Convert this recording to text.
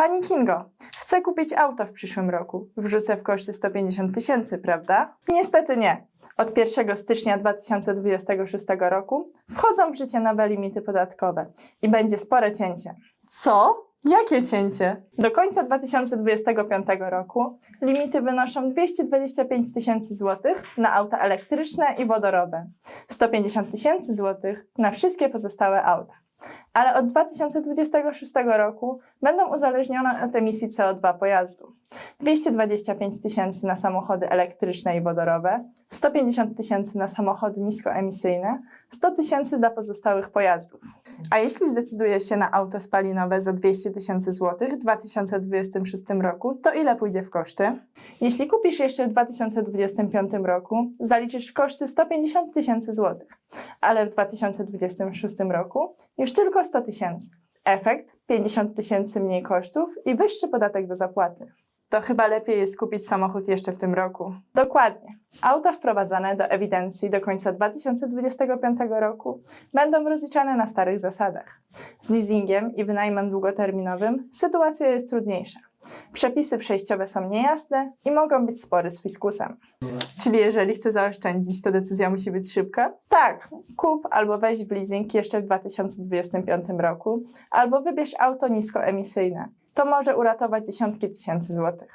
Pani Kingo, chcę kupić auto w przyszłym roku. Wrzucę w koszty 150 tysięcy, prawda? Niestety nie. Od 1 stycznia 2026 roku wchodzą w życie nowe limity podatkowe i będzie spore cięcie. Co? Jakie cięcie? Do końca 2025 roku limity wynoszą 225 tysięcy złotych na auta elektryczne i wodorowe, 150 tysięcy złotych na wszystkie pozostałe auta. Ale od 2026 roku będą uzależnione od emisji CO2 pojazdu. 225 tysięcy na samochody elektryczne i wodorowe, 150 tysięcy na samochody niskoemisyjne, 100 tysięcy dla pozostałych pojazdów. A jeśli zdecyduje się na auto spalinowe za 200 tysięcy złotych w 2026 roku, to ile pójdzie w koszty? Jeśli kupisz jeszcze w 2025 roku, zaliczysz koszty 150 tysięcy złotych, ale w 2026 roku już tylko 100 tysięcy. Efekt 50 tysięcy mniej kosztów i wyższy podatek do zapłaty. To chyba lepiej jest kupić samochód jeszcze w tym roku. Dokładnie. Auta wprowadzane do ewidencji do końca 2025 roku będą rozliczane na starych zasadach. Z leasingiem i wynajmem długoterminowym sytuacja jest trudniejsza. Przepisy przejściowe są niejasne i mogą być spory z fiskusem. Czyli jeżeli chcę zaoszczędzić, to decyzja musi być szybka? Tak, kup albo weź w leasing jeszcze w 2025 roku, albo wybierz auto niskoemisyjne. To może uratować dziesiątki tysięcy złotych.